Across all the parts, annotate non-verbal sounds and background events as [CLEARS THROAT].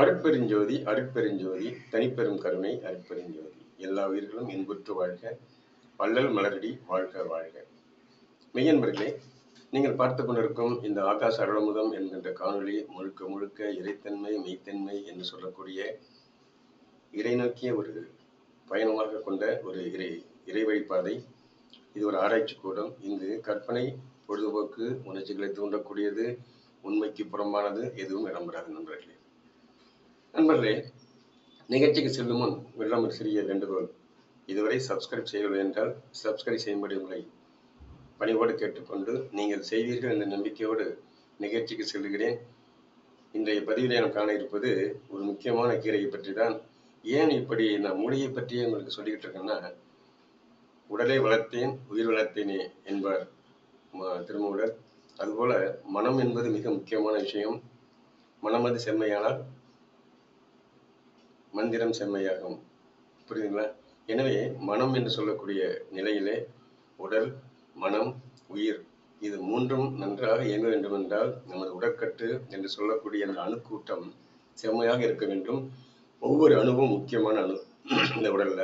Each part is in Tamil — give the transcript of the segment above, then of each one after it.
அருட்பெருஞ்சோதி அருட்பெருஞ்சோதி தனிப்பெரும் கருணை அருட்பெருஞ்சோதி. எல்லா உயிர்களும் இன்புற்று வாழ்க வள்ளல் மலரடி வாழ்க வாழ்க. மெய்யன்பர்களே நீங்கள் பார்த்து கொண்டிருக்கும் இந்த ஆகாஷ் அருளமுதம் என்கின்ற காணொளி முழுக்க முழுக்க இறைத்தன்மை மெய்த்தன்மை என்று சொல்லக்கூடிய இறை நோக்கிய ஒரு பயணமாக கொண்ட ஒரு இறை இறை வழிபாதை இது ஒரு ஆராய்ச்சி கூடம். இங்கு கற்பனை பொழுதுபோக்கு உணர்ச்சிகளை தூண்டக்கூடியது உண்மைக்கு புறம்பானது எதுவும் இடம்பெறாது நண்பர்களே. நண்பர்களே நிகழ்ச்சிக்கு செல்லும் முன் வெள்ளம் ஒரு சிறிய வேண்டுகோள். இதுவரை சப்ஸ்கிரைப் செய்யவில்லை என்றால் சப்ஸ்கிரைப் செய்யும்படி உங்களை பணிவோடு கேட்டுக்கொண்டு நீங்கள் செய்வீர்கள் என்ற நம்பிக்கையோடு நிகழ்ச்சிக்கு செல்கிறேன். இன்றைய பதிவில் நாம் காண இருப்பது ஒரு முக்கியமான கீரையை பற்றி தான் ஏன் இப்படி நான் மூலிகை பற்றியே உங்களுக்கு சொல்லிக்கிட்டு இருக்கேன்னா உடலை வளர்த்தேன் உயிர் வளர்த்தேனே என்பார் திருமூலர். அதுபோல மனம் என்பது மிக முக்கியமான விஷயம். மனம் அது செம்மையானால் மந்திரம் செம்மையாகும். புரியுதுங்களா? எனவே மனம் என்று சொல்லக்கூடிய நிலையிலே உடல் மனம் உயிர் இது மூன்றும் நன்றாக இயங்க வேண்டும் என்றால் நமது உடற்கட்டு என்று சொல்லக்கூடிய அந்த அணுக்கூட்டம் செம்மையாக இருக்க வேண்டும். ஒவ்வொரு அணுவும் முக்கியமான அணு [CLEARS THROAT] இந்த உடல்ல.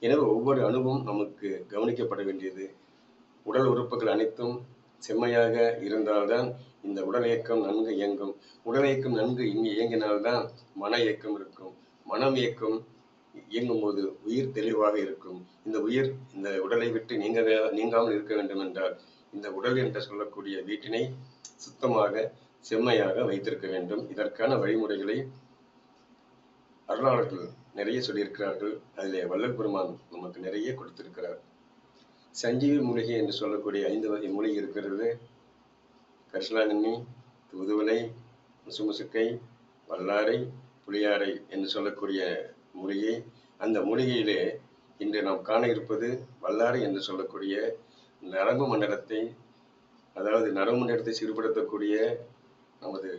எனவே ஒவ்வொரு அணுவும் நமக்கு கவனிக்கப்பட வேண்டியது. உடல் உறுப்புகள் அனைத்தும் செம்மையாக இருந்தால்தான் இந்த உடல் இயக்கம் நன்கு இயங்கும். உடல் இயக்கம் நன்கு இங்கு இயங்கினால்தான் மன இயக்கம் இருக்கும். மனம் இயக்கம் இயங்கும் போது உயிர் தெளிவாக இருக்கும். இந்த உயிர் இந்த உடலை விட்டு நீங்க நீங்காமல் இருக்க வேண்டும் என்றால் இந்த உடல் என்று சொல்லக்கூடிய வீட்டினை சுத்தமாக செம்மையாக வைத்திருக்க வேண்டும். இதற்கான வழிமுறைகளை அருளாளர்கள் நிறைய சொல்லியிருக்கிறார்கள். அதிலே வள்ளல் பெருமான் நமக்கு நிறைய கொடுத்திருக்கிறார். சஞ்சீவி மூலிகை என்று சொல்லக்கூடிய ஐந்து வகை மூலிகை இருக்கிறது. கரிசலாங்கண்ணி தூதுவளை முசுமுசுக்கை வல்லாரை புளியாரை என்று சொல்லக்கூடிய மூலிகை அந்த மூலிகையிலே இன்று நாம் காண இருப்பது வல்லாரை என்று சொல்லக்கூடிய நரம்பு மண்டலத்தை அதாவது நரம்பு மண்டலத்தை சீர்படுத்தக்கூடிய நமது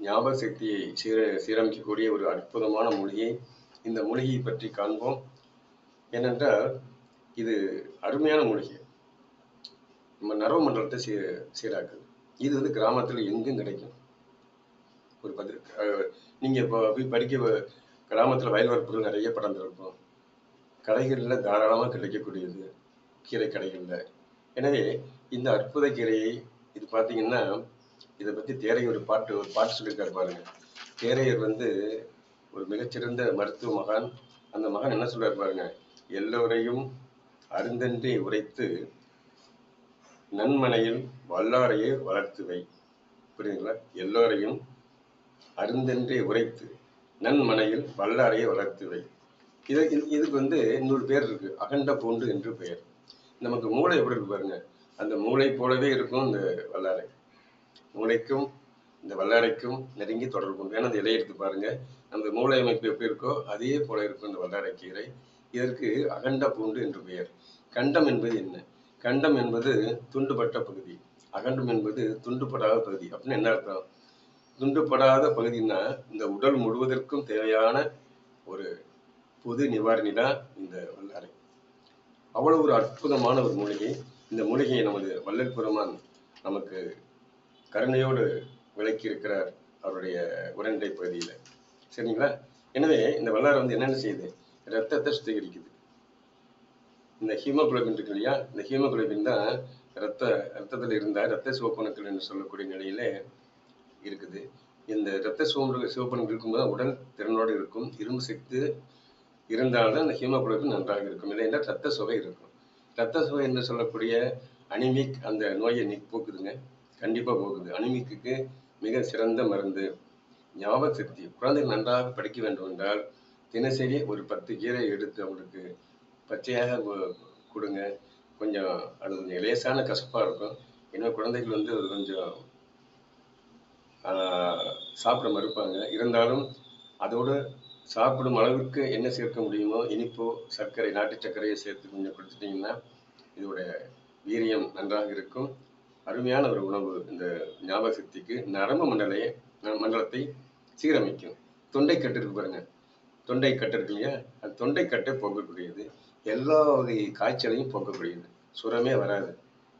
ஞாபக சக்தியை சீர சீரமைக்கக்கூடிய ஒரு அற்புதமான மூலிகை இந்த மூலிகையை பற்றி காண்போம். ஏனென்றால் இது அருமையான மூலிகை நம்ம நரம்பு மண்டலத்தை சீ சீராக்குது. இது வந்து கிராமத்தில் எங்கும் கிடைக்கும். ஒரு பதில் நீங்க இப்போ போய் படிக்க கிராமத்தில் வயல் வரப்புகள் நிறைய இருக்கும் கடைகளில் தாராளமாக கிடைக்கக்கூடியது கீரை கடைகளில். எனவே இந்த அற்புத கீரையை இது பார்த்தீங்கன்னா இதை பற்றி தேரையர் ஒரு பாட்டு ஒரு பாட்டு சொல்லியிருக்காரு பாருங்க. தேரையர் வந்து ஒரு மிகச்சிறந்த மருத்துவ மகான். அந்த மகன் என்ன சொல்றாரு பாருங்க? எல்லோரையும் அருந்தன்றி உரைத்து நன்மனையில் வல்லாரையே வளர்த்து வை. புரியுதுங்களா? எல்லோரையும் அருந்தென்றே உரைத்து நன்மனையில் வல்லாரையை வளர்த்து வை. இது இதுக்கு வந்து இன்னொரு பேர் இருக்கு அகண்ட பூண்டு என்று பெயர். நமக்கு மூளை எப்படி இருக்கு பாருங்க. அந்த மூளை போலவே இருக்கும் இந்த வல்லாரை. மூளைக்கும் இந்த வல்லாரைக்கும் நெருங்கி தொடர்பு உண்டு. ஏன்னா அந்த இலையை எடுத்து பாருங்க. அந்த மூளை அமைப்பு எப்படி இருக்கோ அதே போல இருக்கும் இந்த வல்லாரை கீரை. இதற்கு அகண்ட பூண்டு என்று பெயர். கண்டம் என்பது என்ன? கண்டம் என்பது துண்டுபட்ட பகுதி. அகண்டம் என்பது துண்டுபடாத பகுதி. அப்படின்னு என்ன அர்த்தம்? துண்டுப்படாத பகுதின்னா இந்த உடல் முழுவதற்கும் தேவையான ஒரு பொது நிவாரணி தான் இந்த வல்லாரை அவ்வளவு ஒரு அற்புதமான ஒரு மூலிகை. இந்த மூலிகையை நமது வள்ளல் பெருமான் நமக்கு கருணையோடு விளக்கி இருக்கிறார் அவருடைய உரைநடை பகுதியில். சரிங்களா? எனவே இந்த வல்லாரை வந்து என்னென்ன செய்யுது? ரத்தத்தை சுத்திகரிக்குது. இந்த ஹீமோகுளோபின் இருக்கு இல்லையா? இந்த ஹீமோகுளோபின் தான் ரத்த ரத்தத்தில் இருந்தால் ரத்த சிவப்பணுக்கள் என்று சொல்லக்கூடிய நிலையிலே இருக்குது. இந்த ரத்த சிவப்பு சிவப்பணுக்கள் இருக்கும்போது உடல் திறனோடு இருக்கும். இரும்பு சக்தி இருந்தால்தான் அந்த ஹீமோகுளோபின் நன்றாக இருக்கும். இல்லை என்றால் ரத்த சுவை இருக்கும். ரத்த சுவை என்று சொல்லக்கூடிய அனிமிக் அந்த நோயை நீ போக்குதுங்க. கண்டிப்பாக போகுது. அனிமிக்கு மிக சிறந்த மருந்து ஞாபக சக்தி. குழந்தைகள் நன்றாக படிக்க வேண்டும் என்றால் தினசரி ஒரு பத்து கீரை எடுத்து அவங்களுக்கு பச்சையாக கொடுங்க. கொஞ்சம் அது கொஞ்சம் லேசான கசப்பாக இருக்கும். ஏன்னா குழந்தைகள் வந்து அது கொஞ்சம் சாப்பிட மறுப்பாங்க. இருந்தாலும் அதோடு சாப்பிடும் அளவுக்கு என்ன சேர்க்க முடியுமோ இனிப்போ சர்க்கரை நாட்டு சர்க்கரையை சேர்த்து கொஞ்சம் கொடுத்துட்டீங்கன்னா இதோட வீரியம் நன்றாக இருக்கும். அருமையான ஒரு உணவு இந்த ஞாபக சக்திக்கு நரம்பு மண்டலை மண்டலத்தை சீரமைக்கும். தொண்டைக்கட்டு இருக்கு பாருங்க. தொண்டைக்கட்டு இருக்கு இல்லையா? அது தொண்டை கட்டை போக்கக்கூடியது. எல்லா வகை காய்ச்சலையும் போக்கக்கூடியது. சுரமே வராது.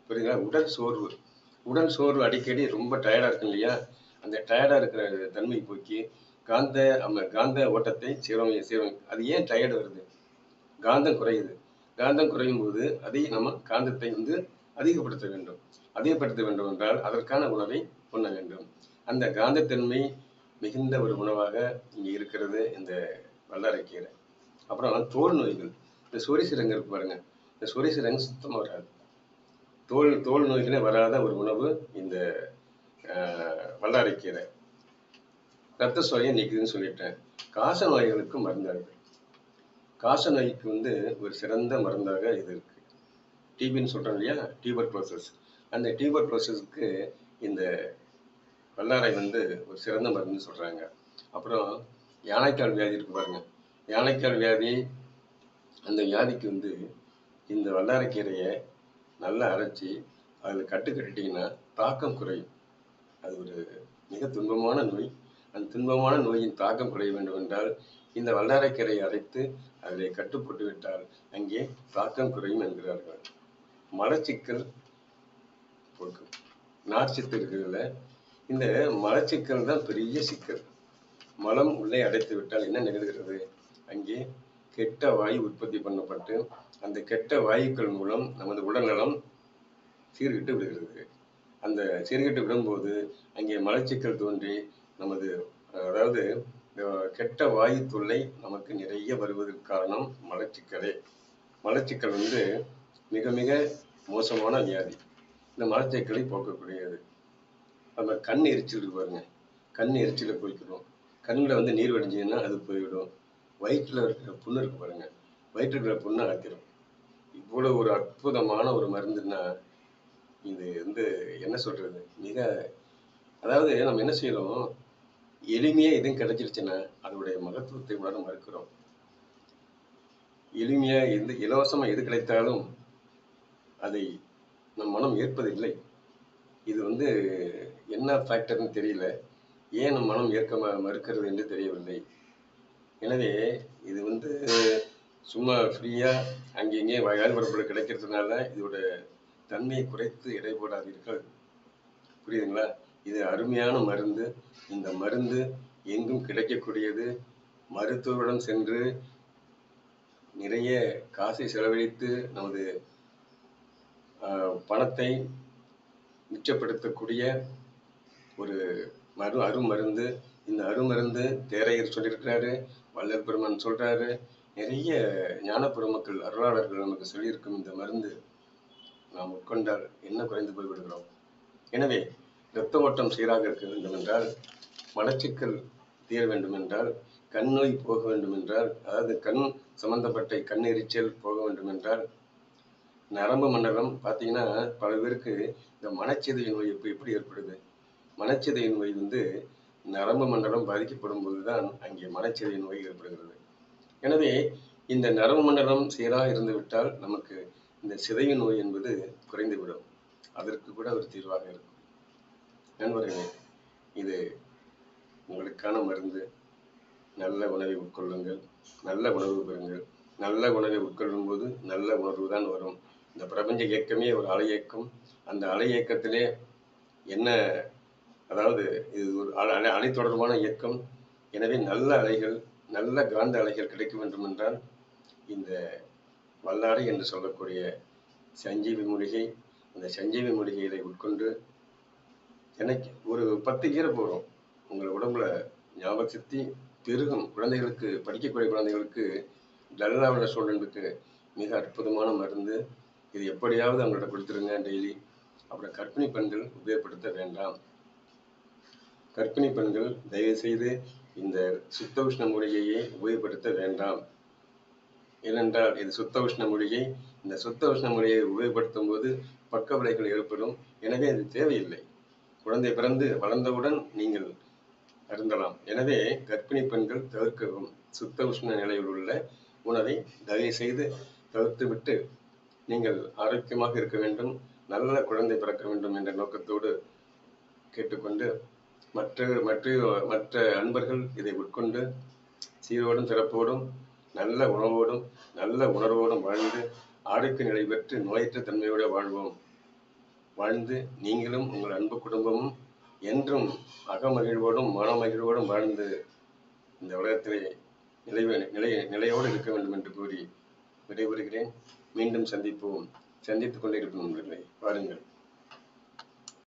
புரியுதுங்களா? உடல் சோர்வு. உடல் சோர்வு அடிக்கடி ரொம்ப டயர்டாக இருக்கும் இல்லையா? அந்த டயர்டாக இருக்கிற தன்மை போக்கி காந்த நம்ம காந்த ஓட்டத்தை சீரமை சீரமை அது ஏன் டயர்டு வருது? காந்தம் குறையுது. காந்தம் குறையும் போது அதை நம்ம காந்தத்தை வந்து அதிகப்படுத்த வேண்டும். அதிகப்படுத்த வேண்டும் என்றால் அதற்கான உணவை உண்ண வேண்டும். அந்த காந்தத்தன்மை மிகுந்த ஒரு உணவாக இங்கே இருக்கிறது இந்த வல்லாரைக்கீரை அப்புறம் தோல் நோய்கள். இந்த சொரிசிரங்கு இருக்கு பாருங்க. இந்த சொரிசிரங்கு சுத்தமாக வராது. தோல் தோல் நோய்களே வராத ஒரு உணவு இந்த வல்லாரைக்கீரை. ரத்த சுவையை நீக்குதுன்னு சொல்லிட்டேன். காச நோய்களுக்கு மருந்தாக இருக்கு காச நோய்க்கு வந்து ஒரு சிறந்த மருந்தாக இது இருக்கு. டிபின்னு சொல்றோம் இல்லையா? டியூபர் ப்ரோசஸ் அந்த டியூபர் ப்ரோசஸ்க்கு இந்த வல்லாரை வந்து ஒரு சிறந்த மருந்துன்னு சொல்றாங்க. அப்புறம் யானைக்கால் வியாதி இருக்கு பாருங்க. யானைக்கால் வியாதி அந்த வியாதிக்கு வந்து இந்த வல்லாரைக்கீரையை நல்லா அரைச்சி அதில் கட்டு கட்டிட்டிங்கன்னா தாக்கம் குறையும். அது ஒரு மிக துன்பமான நோய். அந்த துன்பமான நோயின் தாக்கம் குறைய வேண்டும் என்றால் இந்த வல்லாரைக்கரை அரைத்து அதில் கட்டுப்பட்டு விட்டால் அங்கே தாக்கம் குறையும் என்கிறார்கள். மலச்சிக்கல் போக்கும் நார்ச்சத்து இருக்கிறதுல இந்த மலச்சிக்கல் தான் பெரிய சிக்கல். மலம் உள்ளே அடைத்து விட்டால் என்ன நிகழ்கிறது? அங்கே கெட்ட வாயு உற்பத்தி பண்ணப்பட்டு அந்த கெட்ட வாயுக்கள் மூலம் நமது உடல்நலம் சீர்கிட்டு விடுகிறது. அந்த சீர்கட்டு விடும்போது அங்கே மலச்சிக்கல் தோன்றி நமது அதாவது கெட்ட வாயு தொல்லை நமக்கு நிறைய வருவதற்கு காரணம் மலச்சிக்கலே. மலச்சிக்கல் வந்து மிக மிக மோசமான வியாதி. இந்த மலச்சிக்கலை போக்கக்கூடியது. நம்ம கண் எரிச்சல் பாருங்க. கண் எரிச்சலை போய்க்கிடும் கண்ணில் வந்து நீர் வடிஞ்சதுன்னா அது போய்விடும். வயிற்றில் இருக்கிற புண்ணு இருக்கு பாருங்க. வயிற்றில் இருக்கிற புண்ணை அழைக்கிறோம் இவ்வளோ ஒரு அற்புதமான ஒரு மருந்துன்னா இது வந்து என்ன சொல்றது? மிக அதாவது நம்ம என்ன செய்யறோம் எளிமையா எதுவும் கிடைச்சிருச்சுன்னா அதனுடைய மகத்துவத்தை உணர மறுக்கிறோம். எளிமையா எந்த இலவசமா எது கிடைத்தாலும் அதை நம் மனம் ஏற்பதில்லை. இது வந்து என்ன ஃபேக்டர்னு தெரியல. ஏன் நம் மனம் ஏற்க மறுக்கிறது என்று தெரியவில்லை. எனவே இது வந்து சும்மா ஃப்ரீயா அங்கங்கே வயல் பரப்பில் கிடைக்கிறதுனால இதோட தன்மையை குறைத்து எடை போடாதீர்கள் புரியுதுங்களா? இது அருமையான மருந்து. இந்த மருந்து எங்கும் கிடைக்கக்கூடியது. மருத்துவரிடம் சென்று நிறைய காசை செலவழித்து நமது பணத்தை மிச்சப்படுத்தக்கூடிய ஒரு மரு அருமருந்து. இந்த அருமருந்து தேரையர் சொல்லியிருக்கிறாரு வல்லபெருமன் சொல்றாரு. நிறைய ஞான பெருமக்கள் அருளாளர்கள் நமக்கு சொல்லியிருக்கும் இந்த மருந்து. நாம் உட்கொண்டால் என்ன குறைந்து போய்விடுகிறோம்? எனவே இரத்த ஓட்டம் சீராக இருக்க வேண்டும் என்றால் மலச்சிக்கல் தீர வேண்டும் என்றால் கண் நோய் போக வேண்டும் என்றால் அதாவது கண் சம்பந்தப்பட்ட கண் எரிச்சல் போக வேண்டும் என்றால் நரம்பு மண்டலம் பார்த்தீங்கன்னா பல பேருக்கு இந்த மனச்சிதை நோய் இப்போ எப்படி ஏற்படுது? மனச்சிதை நோய் வந்து நரம்பு மண்டலம் பாதிக்கப்படும் போதுதான் அங்கே மனச்சிதை நோய் ஏற்படுகிறது. எனவே இந்த நரம்பு மண்டலம் சீராக இருந்துவிட்டால் நமக்கு இந்த சிதைவு நோய் என்பது குறைந்துவிடும். அதற்கு கூட ஒரு தீர்வாக இருக்கும். நண்பர்களே இது உங்களுக்கான மருந்து. நல்ல உணவை உட்கொள்ளுங்கள் நல்ல உணவு பெறுங்கள். நல்ல உணவை உட்கொள்ளும் போது நல்ல உணர்வு தான் வரும். இந்த பிரபஞ்ச இயக்கமே ஒரு அலை இயக்கம். அந்த அலை இயக்கத்திலே என்ன அதாவது இது ஒரு அலை அலை- அலை தொடர்பான இயக்கம். எனவே நல்ல அலைகள் நல்ல காந்த அலைகள் கிடைக்க வேண்டும் என்றால் இந்த வல்லாரை என்று சொல்லக்கூடிய சஞ்சீவி மூலிகை அந்த சஞ்சீவி மூலிகைகளை உட்கொண்டு எனக்கு ஒரு பத்து கீரை போகிறோம் உங்கள் உடம்புல ஞாபக சக்தி பெருகும். குழந்தைகளுக்கு படிக்கக்கூடிய குழந்தைகளுக்கு டல்லாவிட ஸ்டூடெண்ட்டுக்கு மிக அற்புதமான மருந்து. இது எப்படியாவது அவங்கள்ட்ட கொடுத்துருங்க டெய்லி. அப்புறம் கர்ப்பிணி பெண்கள் உபயோகப்படுத்த வேண்டாம். கர்ப்பிணி பெண்கள் தயவு செய்து இந்த சுத்த உஷ்ண மூலிகையை உபயோகப்படுத்த வேண்டாம். ஏனென்றால் இது சுத்த உஷ்ண மொழியை இந்த சுத்த உஷ்ண மொழியை உபயோகப்படுத்தும் போது பக்க விளைவுகள் ஏற்படும். எனவே அது தேவையில்லை. குழந்தை பிறந்து வளர்ந்தவுடன் நீங்கள் அருந்தலாம். எனவே கர்ப்பிணி பெண்கள் தவிர்க்கவும். சுத்த உஷ்ண நிலையில் உள்ள உணவை தயவு செய்து தவிர்த்துவிட்டு நீங்கள் ஆரோக்கியமாக இருக்க வேண்டும். நல்ல குழந்தை பிறக்க வேண்டும் என்ற நோக்கத்தோடு கேட்டுக்கொண்டு மற்ற மற்ற மற்ற அன்பர்கள் இதை உட்கொண்டு சீரோடும் சிறப்போடும் நல்ல உணவோடும் நல்ல உணர்வோடும் வாழ்ந்து ஆரோக்கிய நிலை பெற்று நோயற்ற தன்மையோடு வாழ்வோம். வாழ்ந்து நீங்களும் உங்கள் அன்பு குடும்பமும் என்றும் அகமகிழ்வோடும் மனமகிழ்வோடும் வாழ்ந்து இந்த உலகத்திலே நிலை நிலை நிலையோடு இருக்க வேண்டும் என்று கூறி விடைபெறுகிறேன். மீண்டும் சந்திப்போம். சந்தித்துக் கொண்டே இருப்போம் வாருங்கள்.